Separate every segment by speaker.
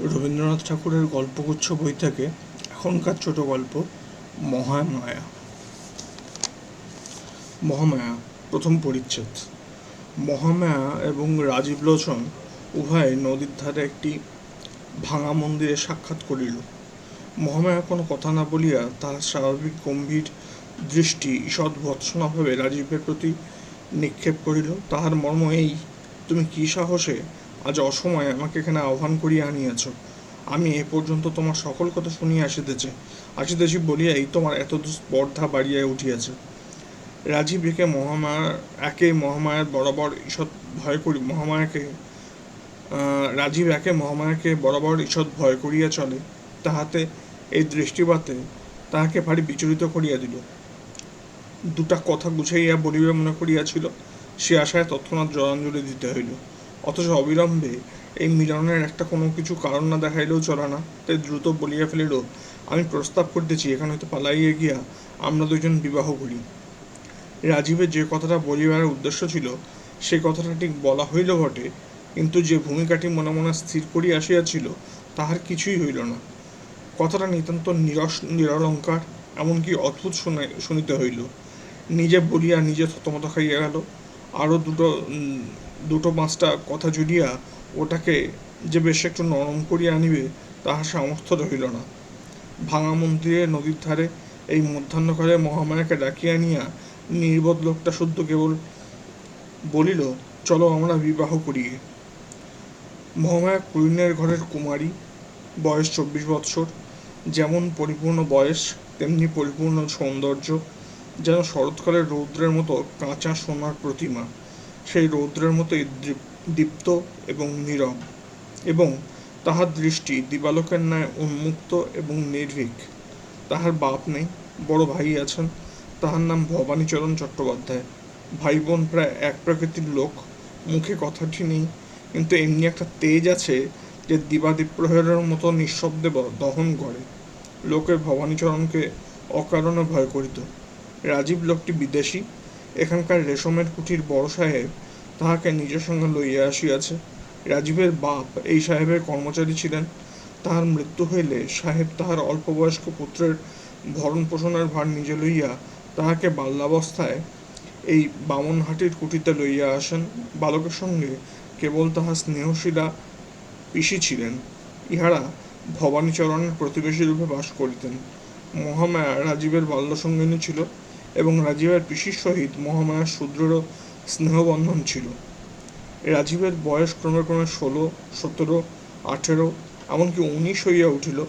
Speaker 1: রবীন্দ্রনাথ ঠাকুরের গল্পগুচ্ছ বই থেকে এখনকার ছোট গল্প, মহামায়া। মহামায়া, প্রথম পরিচ্ছেদ। মহামায়া এবং রাজীব লোচন উভয়ে নদীর ধারে একটি ভাঙা মন্দিরে সাক্ষাৎ করিল। মহামায়া কোনো কথা না বলিয়া তাহার স্বাভাবিক গম্ভীর দৃষ্টি ঈষৎ ভৎসনাভাবে রাজীবের প্রতি নিক্ষেপ করিল। তাহার মর্ম এই, তুমি কি সাহসে আজ অসময়ে আমাকে এখানে আহ্বান করিয়া আনিয়াছ। আমি এ পর্যন্ত তোমার সকল কথা শুনিয়া আসিতেছি। আসিতেছি বলিয়াই তোমার এত স্পর্ধা বাড়িয়া উঠিয়াছে। রাজীব একে মহামায়ার একে মহামায়ার বরাবর ঈষৎ ভয় করি মহামায়াকে রাজীব একে মহামায়াকে বরাবর ঈষৎ ভয় করিয়া চলে। তাহাতে এই দৃষ্টিপাতে তাহাকে ভারী বিচলিত করিয়া দিল। দুটা কথা গুছাইয়া বলিবে মনে করিয়াছিল, সে আশায় তৎক্ষণাৎ জলাঞ্জলি দিতে হইল। অথচ অবিলম্বে এই মিলনের একটা কোনো কিছু কারণ না দেখাইলেও চলে না। তাই দ্রুত বলিয়া ফেলিল, আমি প্রস্তাব করতেছি, এখানে হয়তো পালাইয়া গিয়া আমরা দুজন বিবাহ করি। রাজীবের যে কথাটা বলিবার উদ্দেশ্য ছিল, সে কথাটা ঠিক বলা হইল বটে, কিন্তু যে ভূমিকাটি মনে মনে স্থির করিয়া আসিয়াছিল, তাহার কিছুই হইল না। কথাটা নিতান্ত নিরস, নিরলঙ্কার, এমনকি অদ্ভুত শুনে, শুনিতে হইল। নিজে বলিয়া নিজে থতমত খাইয়া গেল। আরও দুটো দুটো পাঁচটা কথা জুড়িয়া ওটাকে যে বেশ একটু নরম করিয়া আনিবে তাহার সামর্থ্য রহিল না। ভাঙা মন্দিরে নদীর ধারে এই মধ্যাহ্নকালে মহামায়াকে ডাকিয়া আনিয়া নির্বোধ লোকটা শুদ্ধ কেবল বলিল, চলো আমরা বিবাহ করি মহামায়া কুইনের ঘরের কুমারী, বয়স চব্বিশ বৎসর, যেমন পরিপূর্ণ বয়স, তেমনি পরিপূর্ণ সৌন্দর্য, যেন শরৎকালের রৌদ্রের মতো কাঁচা সোনার প্রতিমা। সেই রৌদ্রের মতোই দীপ- দীপ্ত এবং নীরব এবং তাহার দৃষ্টি দিবালোকের ন্যায় উন্মুক্ত এবং নির্ভীক। তাহার বাপ নেই, বড় ভাই আছেন, তাহার নাম ভবানীচরণ চট্টোপাধ্যায়। ভাই বোন প্রায় এক প্রকৃতির লোক, মুখে কথাটি নেই, কিন্তু এমনি একটা তেজ আছে যে দিবাদীপ প্রহরের মতো নিঃশব্দে দহন করে। লোকে ভবানীচরণকে অকারণে ভয় করিত। রাজীব লোকটি বিদেশি এখানকার রেশমের কুঠির বড় সাহেব তাহাকে নিজের সঙ্গে লইয়া আসিয়াছে। রাজীবের বাপ এই সাহেবের কর্মচারী ছিলেন। তাহার মৃত্যু হইলে সাহেব তাহার অল্পবয়স্ক পুত্রের ভরণ পোষণের ভার নিজে লইয়া তাহাকে বাল্যাবস্থায় এই বামনহাটির কুটিতে লইয়া আসেন। বালকের সঙ্গে কেবল তাহার স্নেহশীলা পিসি ছিলেন। ইহারা ভবানীচরণের প্রতিবেশী রূপে বাস করিতেন। মহামায়া রাজীবের বাল্যসঙ্গিনী ছিল। এবং রাজীবের পিসির সহিত মহামায়ার সুদৃঢ় স্নেহবন্ধন ছিল। রাজীবের বয়স ক্রমে ক্রমে ষোলো, সতেরো, আঠেরো, এমনকি উনিশ হইয়া উঠিল,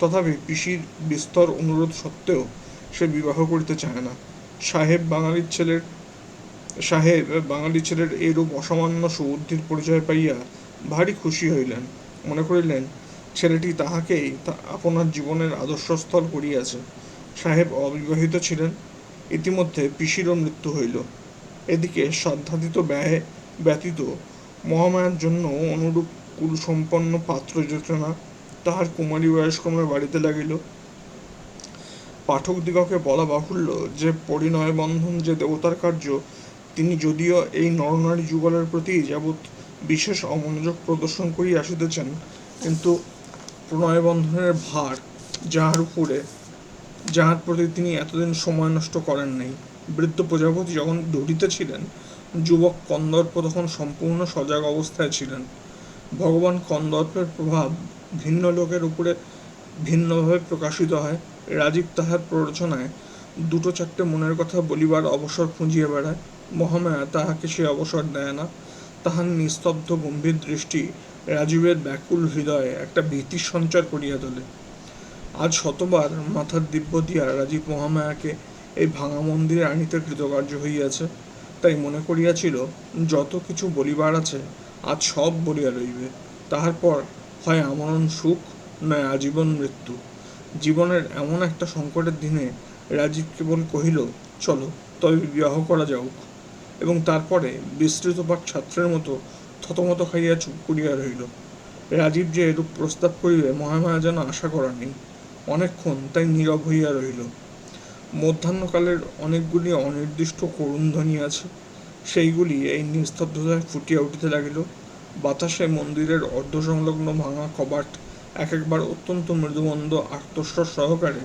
Speaker 1: তথাপি পিসির বিস্তর অনুরোধ সত্ত্বেও সে বিবাহ করিতে চায় না। সাহেব বাঙালির ছেলের, সাহেব বাঙালি ছেলের এইরূপ অসামান্য সুবুদ্ধির পরিচয় পাইয়া ভারী খুশি হইলেন। মনে করিলেন, ছেলেটি তাহাকেই আপনার জীবনের আদর্শস্থল করিয়াছে। সাহেব অবিবাহিত ছিলেন ইতিমধ্যে পিসিরও মৃত্যু হইল। এদিকে সাধ্যাতীত ব্যয় ব্যতীত মহামায়ার জন্য অনুরূপ কুলসম্পন্ন পাত্র যোচনা তাহার কুমারী বয়স ক্রমে বাড়িতে লাগিল। পাঠকদিগকে বলা বাহুল্য যে পরিণয় বন্ধন যে দেবতার কার্য, তিনি যদিও এই নরনারী যুগলের প্রতি যাবৎ বিশেষ অমনোযোগ প্রদর্শন করিয়া আসিতেছেন, কিন্তু প্রণয় বন্ধনের ভার যাহার উপরে যাহার প্রতি তিনি এতদিন সময় নষ্ট করেন নাই। বৃদ্ধ প্রজাপতি যখন দৌড়িতেছিলেন যুবক কন্দর্প তখন সম্পূর্ণ সজাগ অবস্থায় ছিলেন। ভগবান কন্দর্পের প্রভাব ভিন্ন লোকের উপরে ভিন্নভাবে প্রকাশিত হয়। রাজীব তাহার প্ররোচনায় দুটো চারটে মনের কথা বলিবার অবসর খুঁজিয়া বেড়ায়। মহামায়া তাহাকে সে অবসর দেয় না। তাহার নিস্তব্ধ গম্ভীর দৃষ্টি রাজীবের ব্যাকুল হৃদয়ে একটা ভীতির সঞ্চার করিয়া তোলে। আজ শতবার মাথার দিব্য দিয়া রাজীব মহামায়াকে এই ভাঙা মন্দিরে আনিতে কৃতকার্য হইয়াছে। তাই মনে করিয়াছিল, যত কিছু বলিবার আছে, আজ সব বলিয়া লইবে। তাহার পর হয় আমরণ সুখ, নয় আজীবন মৃত্যু। জীবনের এমন একটা সংকটের দিনে রাজীব কেবল কহিল, চলো, তবে বিবাহ করা যাওক এবং তারপরে বিস্তৃত পাঠ ছাত্রের মতো থতমত খাইয়া চুপ করিয়া রহিল। রাজীব যে এরূপ প্রস্তাব করিবে, মহামায়া যেন আশা করা নেই। অনেকক্ষণ তাই নীরব হইয়া রহিল। মধ্যাহ্নকালের অনেকগুলি অনির্দিষ্ট করুণ ধ্বনি আছে, সেইগুলি এই নিস্তব্ধতায় ফুটিয়া উঠিতে লাগিল। বাতাসে মন্দিরের অর্ধসংলগ্ন ভাঙা কবাট এক একবার অত্যন্ত মৃদুমন্দ আর্তস্বর সহকারে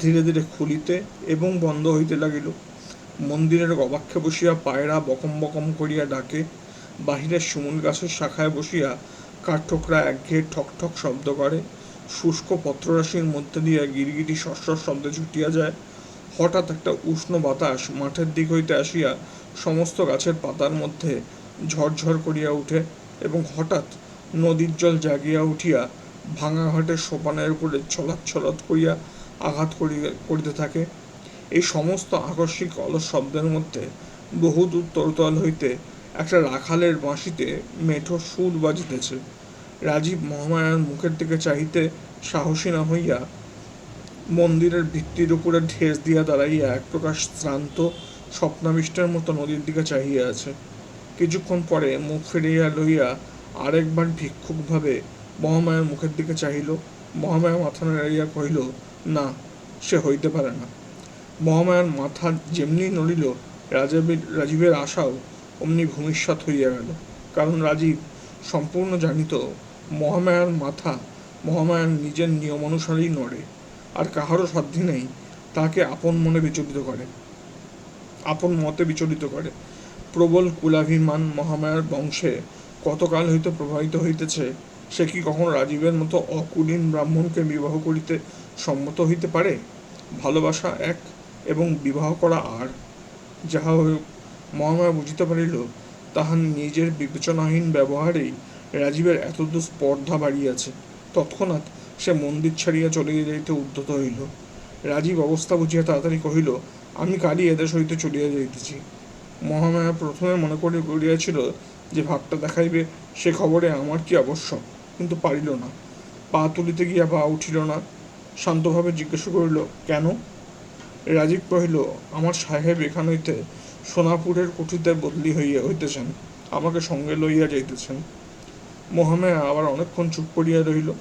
Speaker 1: ধীরে ধীরে খুলিতে এবং বন্ধ হইতে লাগিল। মন্দিরের গবাক্ষে বসিয়া পায়রা বকম বকম করিয়া ডাকে, বাহিরের শিমুল গাছের শাখায় বসিয়া কাঠঠোকরা একঘেয়ে ঠক ঠক শব্দ করে। শুষ্ক পত্ররাশির মধ্যে দিয়া গিরগিটি শস্যর শব্দে ছুটিয়া যায়। হঠাৎ একটা উষ্ণ বাতাস মাঠের দিক হইতে আসিয়া সমস্ত গাছের পাতার মধ্যে ঝরঝর করিয়া উঠে এবং হঠাৎ নদীর জল জাগিয়া উঠিয়া ভাঙা ঘাটের সোপানের উপরে ছলাৎ ছলাৎ করিয়া আঘাত করিতে থাকে। এই সমস্ত আকস্মিক অলস শব্দের মধ্যে বহুদূর তরতল হইতে একটা রাখালের বাঁশিতে মেঠো সুর বাজিতেছে। রাজীব মহামায়ার মুখের দিকে চাহিতে সাহসী না হইয়া মন্দিরের ভিত্তির উপরে ঠেস দিয়া দাঁড়াইয়া এক প্রকার শ্রান্ত স্বপ্নাবিষ্টের মতো নদীর দিকে চাহিয়া আছে। কিছুক্ষণ পরে মুখ ফিরিয়া লইয়া আরেকবার ভিক্ষুকভাবে মহামায়ার মুখের দিকে চাহিল। মহামায়া মাথা নাড়াইয়া কহিল, না, সে হইতে পারে না। মহামায়ার মাথা যেমনি নড়িল, রাজীবের রাজীবের আশাও অমনি ভূমিষ্যৎ হইয়া গেল। কারণ রাজীব সম্পূর্ণ জানিত মহামায়ার মাথা মহামায়ার নিজের নিয়ম অনুসারেই নড়ে, আর কাহারও সাধ্য নেই তাকে আপন মনে বিচলিত করে। আপন মতে বিচলিত করে। প্রবল কুলাভিমান মহামায়ার বংশে কতকাল হইতে প্রবাহিত হইতেছে, সে কি কখনো রাজীবের মতো অকুলীন ব্রাহ্মণকে বিবাহ করিতে সম্মত হইতে পারে? ভালোবাসা এক এবং বিবাহ করা আর। যাহা হোক মহামায়া বুঝিতে পারিল, তাহার নিজের বিবেচনাহীন ব্যবহারেই রাজীবের এতদূর স্পর্ধা বাড়িয়াছে, তৎক্ষণাৎ সে মন্দির ছাড়িয়া চলিয়া যাইতে উদ্যত হইল। রাজীব অবস্থা বুঝিয়া তাড়াতাড়ি কহিল, আমি কালই এদেশ হইতে চলিয়া যাইতেছি। মহামায়া প্রথমে মনে করি করিয়াছিল যে ভাবটা দেখাইবে, সে খবরে আমার কি আবশ্যক, কিন্তু পারিল না। পা তুলিতে গিয়া পা উঠিল না। শান্তভাবে জিজ্ঞাসা করিল, কেন? রাজীব কহিল, আমার সাহেব এখান হইতে সোনাপুরের কুঠিতে বদলি হইয়া হইতেছেন। আমাকে সঙ্গে লইয়া যাইতেছেন। মহামায়া আবার অনেকক্ষণ চুপ করিয়া রহিল।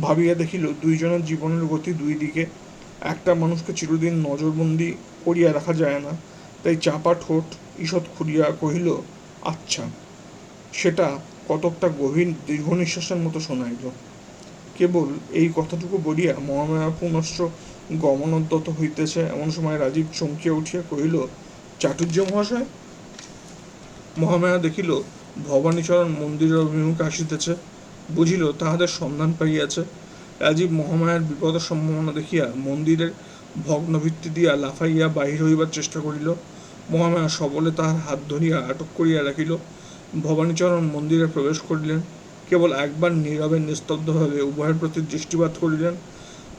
Speaker 1: ভাবিয়া দেখিল, দুইজনের জীবনের গতি দুই দিকে একটা মানুষকে চিরদিন নজরবন্দি করিয়া রাখা যায় না। তাই চাপা ঠোঁট ঈষৎ খুলিয়া কহিল আচ্ছা। সেটা কতকটা গভীর দীর্ঘ নিঃশ্বাসের মতো শোনাইল। কেবল এই কথাটুকু বলিয়া মহামায়া পুনশ্চ গমনোদ্যত হইতেছে। এমন সময় রাজীব চমকিয়া উঠিয়া কহিল চাটুর্য মহাশয়? মহামায়া দেখিল ভবানীচরণ মন্দিরের অভিমুখে আসিতেছে বুঝিল তাহাদের সন্ধান পাইয়াছে। রাজীব মহামায়ার বিপদের সম্ভাবনা দেখিয়া মন্দিরের ভগ্নভিত্তি দিয়া লাফাইয়া বাহির হইবার চেষ্টা করিল। মহামায়া সবলে তাহার হাত ধরিয়া আটক করিয়া রাখিল। ভবানীচরণ মন্দিরে প্রবেশ করিলেন, কেবল একবার নীরবে নিস্তব্ধভাবে উভয়ের প্রতি দৃষ্টিপাত করিলেন।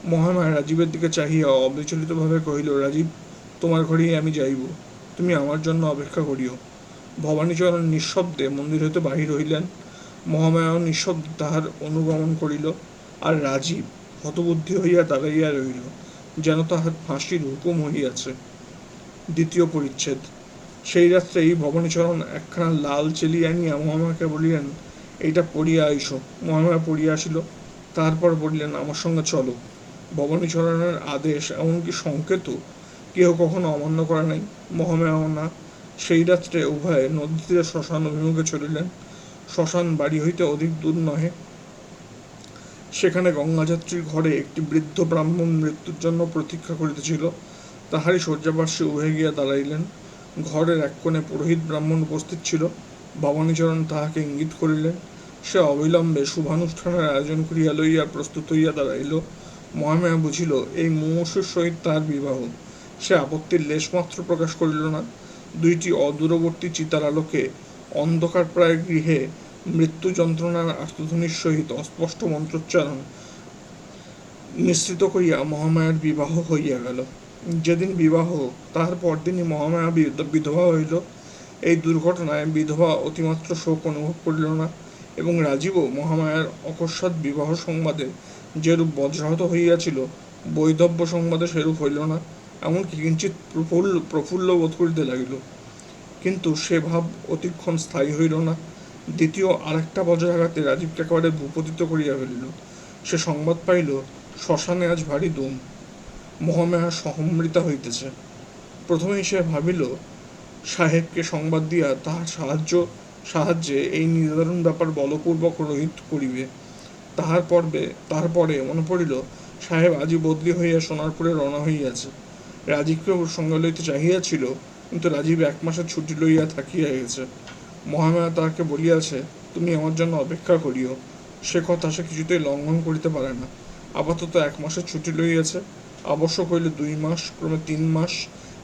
Speaker 1: মহামায়া রাজীবের দিকে চাহিয়া অবিচলিতভাবে কহিল, রাজীব, তোমার ঘরেই আমি যাইব। তুমি আমার জন্য অপেক্ষা করিও। ভবানীচরণ নিঃশব্দে মন্দির হইতে বাহির হইলেন। মহামায়াও নিঃশব্দে তাহার অনুগমন করিল আর রাজীব হতবুদ্ধি হইয়া দাঁড়াইয়া রহিল যেন তাহার ফাঁসির হুকুম হইয়াছে। দ্বিতীয় পরিচ্ছেদ। সেই রাত্রেই ভবানীচরণ একখানা লাল চেলি আনিয়া মহামায়াকে বলিলেন, এইটা পড়িয়া আইস। মহামায়া পড়িয়া আসিল। তারপর বলিলেন, আমার সঙ্গে চলো। ভবানীচরণের আদেশ এমনকি সংকেতও কেহ কখনো অমান্য করে নাই। মহামায়াও না। সেই রাত্রে উভয়ে নদী তীরে শ্মশান অভিমুখে চলিলেন। শ্মশান বাড়ি হইতে অধিক দূর নহে। সেখানে গঙ্গাযাত্রীর ঘরে একটি বৃদ্ধ ব্রাহ্মণ মৃত্যুর জন্য প্রতীক্ষা করিতেছিল। তাহারই শয্যাপার্শ্বে উভয়ে গিয়া দাঁড়াইলেন। ঘরের এক কোণে পুরোহিত ব্রাহ্মণ উপস্থিত ছিল। ভবানীচরণ তাহাকে ইঙ্গিত করিলেন, সে অবিলম্বে শুভানুষ্ঠানের আয়োজন করিয়া লইয়া প্রস্তুত হইয়া দাঁড়াইল। মহামায়া বুঝিল, এই মুমূর্ষুর সহিত তাহার বিবাহ। সে আপত্তির লেশমাত্র প্রকাশ করিল না। দুইটি অদূরবর্তী চিতার আলোকে অন্ধকার প্রায় গৃহে মৃত্যু যন্ত্রণার আর্তধ্বনির সহিত অস্পষ্ট মন্ত্রোচ্চারণ মিশ্রিত করিয়া মহামায়ার বিবাহ হইয়া গেল। যেদিন বিবাহ তাহার পরদিনই মহামায়া বিধবা হইল। এই দুর্ঘটনায় বিধবা অতিমাত্র শোক অনুভব করিল না এবং রাজীবও মহামায়ার অকস্মাৎ বিবাহ সংবাদে যেরূপ বজ্রাহত হইয়াছিল, বৈধব্য সংবাদে সেরূপ হইল না। এমনকি কিঞ্চিত প্রফুল্ল প্রফুল্ল বোধ করিতে লাগিল। কিন্তু সে ভাব অতিক্ষণ স্থায়ী হইল না। দ্বিতীয় আরেকটা বজ্রাঘাতে রাজীবকে একেবারে ভূপতিত করিয়া ফেলিল। সে সংবাদ পাইল, শ্মশানে আজ ভারী দুম মহামায়া সহমৃতা হইতেছে। প্রথমেই সে ভাবিল, সাহেবকে সংবাদ দিয়া তাহার সাহায্য, সাহায্যে এই নির্ধারণ ব্যাপার বলপূর্বক রহিত করিবে। তাহার পর্বে তাহার পরে মনে পড়িল, সাহেব আজই বদলি হইয়া সোনারপুরে রওনা হইয়াছে। রাজীবকেও সঙ্গে লইতে চাহিয়াছিল, কিন্তু রাজীব এক মাসের ছুটি লইয়া থাকিয়া গেছে। মহামায়া তাহাকে বলিয়াছে, তুমি আমার জন্য অপেক্ষা করিও। সে কথা সে কিছুতেই লঙ্ঘন করিতে পারে না। আপাতত এক মাসের ছুটি লইয়াছে। আবশ্যক হইলে দুই মাস, ক্রমে তিন মাস,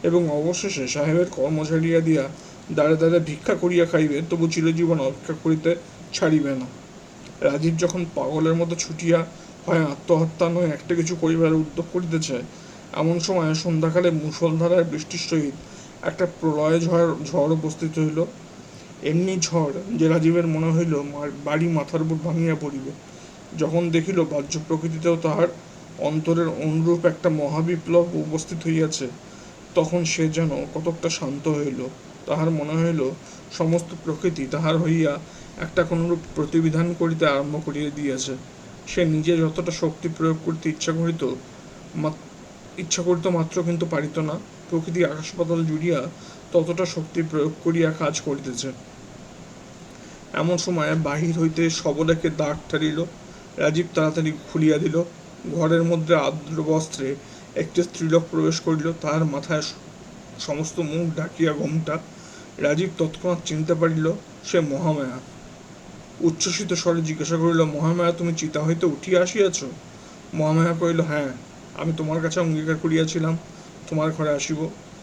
Speaker 1: এবং অবশেষে সাহেবের কর্ম ছাড়িয়া দিয়া দাঁড়ে দাঁড়ে ভিক্ষা করিয়া খাইবে, তবু চিরজীবন অপেক্ষা করিতে ছাড়িবে না। রাজীব যখন পাগলের মতো ছুটিয়া হয়, আত্মহত্যা নয়, একটা কিছু করিবার উদ্যোগ করিতেছে এমন সময় সন্ধ্যাকালে মুষলধারায় বৃষ্টির সহিত একটা প্রলয় ঝড় ঝড় উপস্থিত হইল। এমনি ঝড় যে রাজীবের মনে হইল বাড়ি মাথার উপর ভাঙিয়া পড়িবে। যখন দেখিল বাহ্য প্রকৃতিতেও তাহার অন্তরের অনুরূপ একটা মহাবিপ্লব উপস্থিত হইয়াছে, তখন সে যেন কতকটা শান্ত হইল। তাহার মনে হইল সমস্ত প্রকৃতি তাহার হইয়া একটা কোনরূপ প্রতিবিধান করিতে আরম্ভ করিয়া দিয়াছে। সে নিজে যতটা শক্তি প্রয়োগ করিতে ইচ্ছা করিত ইচ্ছা করিত মাত্র কিন্তু পারিত না। প্রকৃতি আকাশ পাতাল জুড়িয়া ততটা শক্তি প্রয়োগ করিয়া কাজ করিতেছে। এমন সময় বাহির হইতে সবলেকে দাগ ঠারিল, রাজীব তাড়াতাড়ি খুলিয়া দিল। ঘরের মধ্যে আর্দ্র বস্ত্রে একটি স্ত্রীলোক প্রবেশ করিল। তাহার মাথায় সমস্ত মুখ ঢাকিয়া ঘোমটা। রাজীব তৎক্ষণাৎ চিনতে পারিল, সে মহামায়া। উচ্ছ্বসিত স্বরে জিজ্ঞাসা করিল, মহামায়া, তুমি চিতা হইতে উঠিয়া আসিয়াছ? মহামায়া কহিল হ্যাঁ। আমি তোমার কাছে অঙ্গীকার করিয়াছিলাম তোমার ঘরে আসিব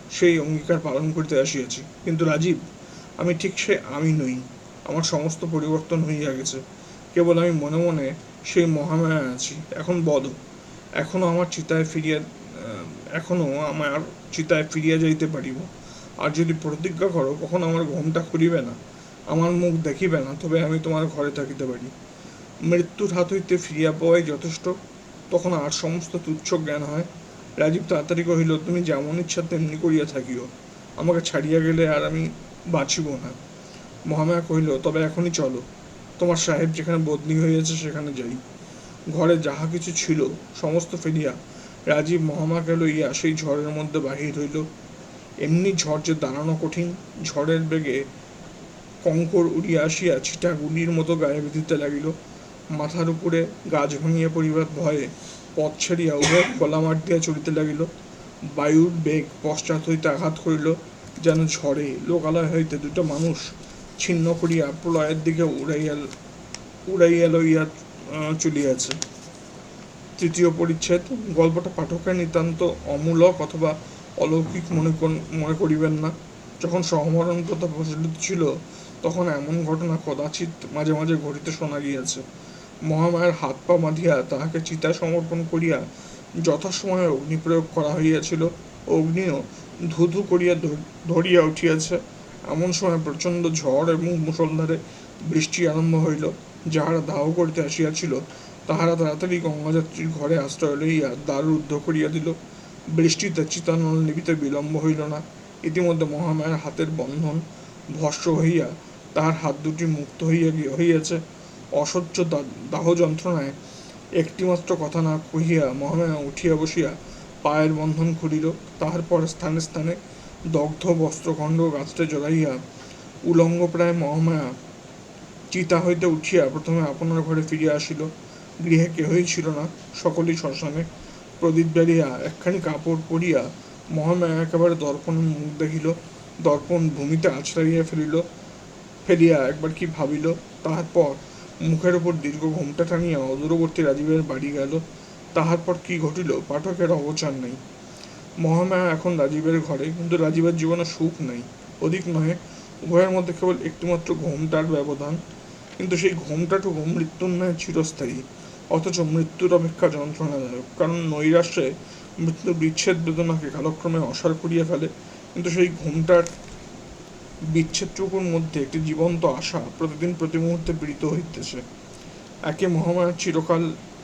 Speaker 1: সেই অঙ্গীকার পালন করিতে আসিয়াছি। কিন্তু রাজীব আমি ঠিক সে আমি নই আমার সমস্ত পরিবর্তন হইয়া গেছে। কেবল আমি মনে মনে সেই মহামায়া আছি এখন বদ এখনও আমার চিতায় ফিরিয়া আহ, এখনও আমার চিতায় ফিরিয়া যাইতে পারিব। আর যদি প্রতিজ্ঞা করো কখন আমার ঘুমটা খুলিবে না আমার মুখ দেখিবে না তবে আমি তোমার ঘরে থাকিতে পারি। মৃত্যুর হাত হইতে ফিরিয়া পাওয়াই যথেষ্ট। তখন আর সমস্ত তুচ্ছ জ্ঞান হয়। রাজীব তাড়াতাড়ি কহিল, তুমি যেমন ইচ্ছা তেমনি করিয়া থাকিও। আমাকে ছাড়িয়া গেলে আর আমি বাঁচিব না। মহামায়া কহিল, তবে এখনই চলো। তোমার সাহেব যেখানে বদলি হইয়াছে সেখানে যাই। ঘরে যাহা কিছু ছিল, সমস্ত ফেলিয়া রাজীব মহামাকে লইয়া সেই ঝড়ের মধ্যে বাহির হইল। এমনি ঝড় যে দাঁড়ানো কঠিন, ঝড়ের বেগে কঙ্কর উড়িয়া আসিয়া ছিটা গুলির মতো গায়ে বিঁধিতে লাগিল। মাথার উপরে গাছ ভাঙিয়া পড়িবার ভয়ে পথ ছাড়িয়া উভয় গলা মাঠ দিয়া চলিতে লাগিল। বায়ুর বেগ পশ্চাৎ হইতে আঘাত করিল, যেন ঝড়ে লোকালয় হইতে দুটো মানুষ ছিন্ন করিয়া প্রলয়ের দিকে উড়াইয়া উড়াইয়া লইয়া চলিয়াছে। তৃতীয় পরিচ্ছেদ, গল্পটা পাঠকের নিতান্ত অমূলক অথবা অলৌকিক মনে মনে করিবেন না। যখন সহমরণ প্রথা প্রচলিত ছিল, তখন এমন ঘটনা কদাচিৎ মাঝে মাঝে ঘটিতে শোনা গিয়াছে। মহামায়ার হাত পা বাঁধিয়া তাহাকে চিতায় সমর্পণ করিয়া যথাসময়ে অগ্নি প্রয়োগ করা হইয়াছিল। অগ্নিও ধু ধু করিয়া ধরিয়া উঠিয়াছে। এমন সময় প্রচণ্ড ঝড় এবং মুষলধারে বৃষ্টি আরম্ভ হইল। যাহারা দাহ করিতে আসিয়াছিল, তাহারা তাড়াতাড়ি গঙ্গাযাত্রীর ঘরে আশ্রয় লইয়া দ্বার রুদ্ধ করিয়া দিল। বৃষ্টিতে চিতানল নিবিতে বিলম্ব হইল না। ইতিমধ্যে মহামায়ার হাতের বন্ধন ভস্য হইয়া তাহার হাত দুটি মুক্ত হইয়া গিয়া হইয়াছে। অসহ্য দাহ যন্ত্রণায় একটিমাত্র কথা না কহিয়া মহামায়া উঠিয়া বসিয়া পায়ের বন্ধন খুলিল। তাহার স্থানে স্থানে দগ্ধ বস্ত্রখণ্ড গাছটে জড়াইয়া উলঙ্গ প্রায় মহামায়া চিতা হইতে উঠিয়া প্রথমে আপনার ঘরে ফিরিয়া আসিল। গৃহে কেহই ছিল না, সকলেই শ্মশানে প্রদীপ জ্বালিয়া একখানি কাপড় পরিয়া মহামায়া একেবারে দর্পণে মুখ দেখিল। দর্পণ ভূমিতে আছড়াইয়া ফেলিল, ফেলিয়া একবার কি ভাবিল তাহার পর মুখের উপর দীর্ঘ ঘোমটা টানিয়া অদূরবর্তী রাজীবের বাড়ি গেল, তাহার পর কি ঘটিল পাঠকের অগোচর নাই। মহামায়া এখন রাজীবের ঘরে, কিন্তু রাজীবের জীবনে সুখ নাই। অধিক নহে, উভয়ের মধ্যে কেবল একটিমাত্র ঘোমটার ব্যবধান, কিন্তু সেই ঘোমটাটুকু মৃত্যুর ন্যায় চিরস্থায়ী, অথচ মৃত্যুর অপেক্ষা যন্ত্রণাদায়ক। কারণ নৈরাশ্যে মৃত্যু বিচ্ছেদ বেদনাকে কালক্রমে অসার করিয়া ফেলে, কিন্তু সেই ঘোমটার বিচ্ছেদটুকুর মধ্যে একটি জীবন্ত আশা প্রতিদিন প্রতি মুহূর্তে পীড়িত হইতেছে। একে মহামায়ার চিরকাল,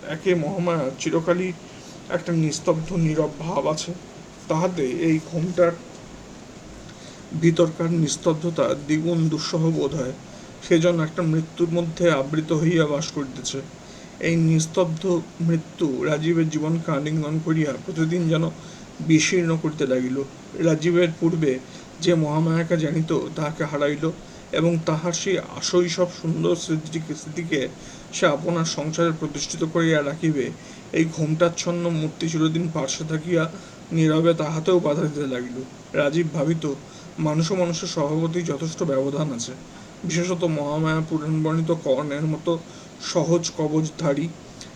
Speaker 1: একে মহামায়ার চিরকালই একটা নিস্তব্ধ, নীরব ভাব আছে। তাহাতে এই ঘোমটার ভিতরকার নিস্তব্ধতা দ্বিগুণ দুঃসহ বোধ হয়। সেজন্য একটা মৃত্যুর মধ্যে আবৃত হইয়া বাস করিতেছে। এই নিস্তব্ধ মৃত্যু রাজীবের জীবনকে আলিঙ্গন করিয়া প্রতিদিন যেন বিশীর্ণ করিতে লাগিল। রাজীবের পূর্বে যে মহামায়াকে জানিত তাহাকে হারাইল এবং তাহার সেই আশৈশব সুন্দর স্মৃতিকে স্মৃতিকে সে আপনার সংসারে প্রতিষ্ঠিত করিয়া রাখিবে। এই ঘোমটাচ্ছন্ন মূর্তি চিরদিন পার্শ্বে থাকিয়া নীরবে তাহাতেও বাধা দিতে লাগিল। রাজীব ভাবিত, মানুষ মানুষের স্বভাবতেই যথেষ্ট ব্যবধান আছে। বিশেষত মহামায়া পুরাণবর্ণিত কর্ণের মতো সহজ কবচধারী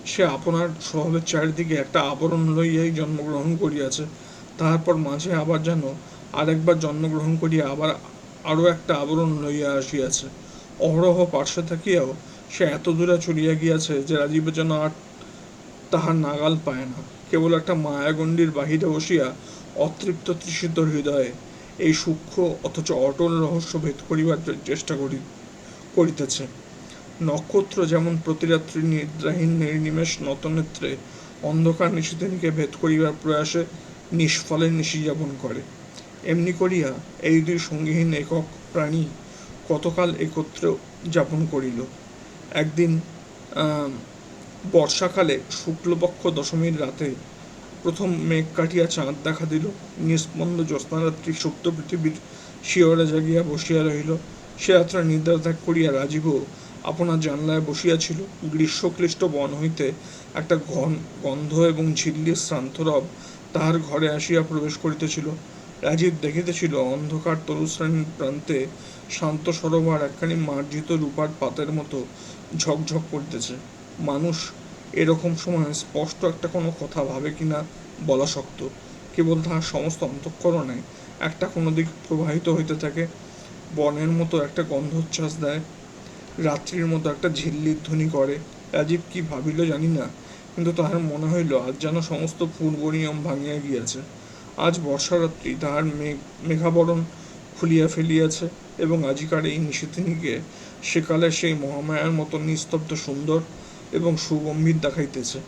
Speaker 1: সে আপনার স্বভাবের চারিদিকে একটা আবরণ লইয়াই জন্মগ্রহণ করিয়াছে। তাহার মাঝে আবার যেন আরেকবার জন্মগ্রহণ করিয়া আবার আরও একটা আবরণ লইয়া আসিয়াছে। অহরহ পার্শ্বে থাকিয়াও সে এত দূরে চলিয়া গিয়াছে যে রাজীব যেন আর তাহার নাগাল পায় না। কেবল একটা মায়াগণ্ডির বাহিরে বসিয়া অতৃপ্ত তৃষিত হৃদয়ে এই সূক্ষ্ম অথচ অটল রহস্য ভেদ করিবার চেষ্টা করি, করিতেছে। নক্ষত্র যেমন প্রতিরাত্রি নিদ্রাহীন নির্নিমেষ নতনেত্রে অন্ধকার নিশিদিনীকে ভেদ করিবার প্রয়াসে নিষ্ফলে নিশিযাপন করে। এমনি করিয়া এই দুই সঙ্গীহীন একক প্রাণী কতকাল একত্রে যাপন করিল? একদিন বর্ষাকালে শুক্লপক্ষ দশমীর রাতে প্রথম মেঘ কাটিয়া চাঁদ দেখা দিল। নিস্পন্দ জ্যোৎস্নারাত্রি সুপ্ত পৃথিবীর শিয়রে জাগিয়া বসিয়া রহিল। সে রাত্রে নিদ্রা ত্যাগ করিয়া রাজীবও আপনার জানলায় বসিয়াছিল। গ্রীষ্মক্লিষ্ট বন হইতে একটা ঘন গন্ধ এবং ঝিল্লির শ্রান্তরব তাহার ঘরে আসিয়া প্রবেশ করিতেছিল। রাজীব দেখিতেছিল, অন্ধকার তরুশ্রেণীর প্রান্তে শান্ত সরোবর একখানি মার্জিত রূপার পাতের মতো ঝকঝক করিতেছে। মানুষ এরকম সময় স্পষ্ট একটা কোনো কথা ভাবে কিনা বলা শক্ত। কেবল তাহার সমস্ত অন্তঃকরণে একটা কোনো দিক প্রবাহিত হইতে থাকে, বনের মতো একটা গন্ধোচ্ছ্বাস দেয়, রাত্রির মতো একটা ঝিল্লির ধ্বনি করে। রাজীব কি ভাবিল জানি না, কিন্তু তাহার মনে হইল আজ যেন সমস্ত পূর্ব নিয়ম ভাঙিয়া গিয়াছে। আজ বর্ষারাত্রি তাহার মেঘ, মেঘাবরণ খুলিয়া ফেলিয়াছে এবং আজিকার এই নিশিদিনীকে সেকালে সেই মহামায়ার মতো নিস্তব্ধ, সুন্দর এবং সুগম্ভীর দেখাইতেছে।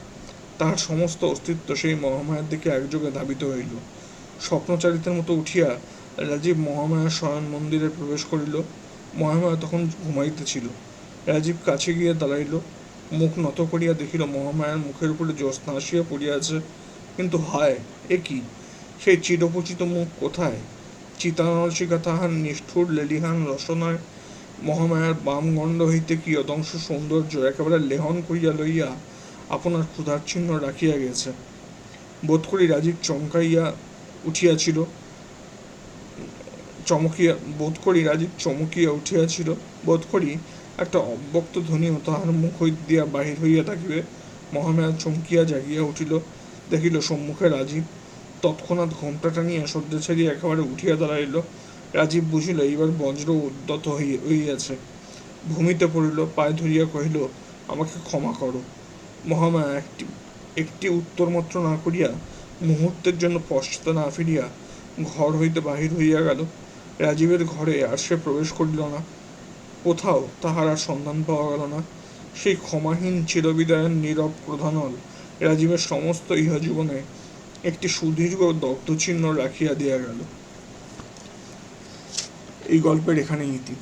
Speaker 1: তাহার সমস্ত অস্তিত্ব সেই মহামায়ার দিকে একযোগে ধাবিত হইল। স্বপ্নচারিতের মতো উঠিয়া রাজীব মহামায়ার শয়ন মন্দিরে প্রবেশ করিল। মহামায়া তখন ঘুমাইতেছিল। রাজীব কাছে গিয়া দাঁড়াইল। মুখ নত করিয়া দেখিল মহামায়ার মুখের উপরে জ্যোৎস্না আসিয়া পড়িয়াছে কিন্তু হায়, এ কি? সেই চিরপচিত মুখ কোথায়? চিতানলসিকা তাহার নিষ্ঠুর লেলিহান রসনায় মহামায়ার বাম গণ্ড হইতে কিয়দংশ সৌন্দর্য একেবারে লেহন করিয়া লইয়া আপনার ক্ষুধার চিহ্ন রাখিয়া গেছে? বোধ করি রাজীব চমকাইয়া উঠিয়াছিল, চমকিয়া, বোধ করি রাজীব চমকিয়া উঠিয়াছিল, বোধ করি একটা অব্যক্ত ধ্বনিও তাহার মুখ হইতে দিয়া বাহির হইয়া থাকিবে। মহামায়া চমকিয়া জাগিয়া উঠিল, দেখিল সম্মুখে রাজীব তৎক্ষণাৎ ঘোমটা টানিয়া সদ্য ছাড়িয়া একেবারে উঠিয়া দাঁড়াইল। রাজীব বুঝিল, এইবার বজ্র উদ্যত হই- হইয়াছে। ভূমিতে পড়িল, পায়ে ধরিয়া কহিল, আমাকে ক্ষমা করো। মহামায়া, একটি একটি উত্তর মাত্র না করিয়া মুহূর্তের জন্য পশ্চাতে না ফিরিয়া ঘর হইতে বাহির হইয়া গেল। রাজীবের ঘরে আর সে প্রবেশ করিল না। কোথাও তাহার আর সন্ধান পাওয়া গেল না। সেই ক্ষমাহীন চিরবিদায়ের নীরব প্রধানল রাজীবের সমস্ত ইহজীবনে একটি সুদীর্ঘ দগ্ধচিহ্ন রাখিয়া দিয়া গেল। এই গল্পের এখানে ইতি।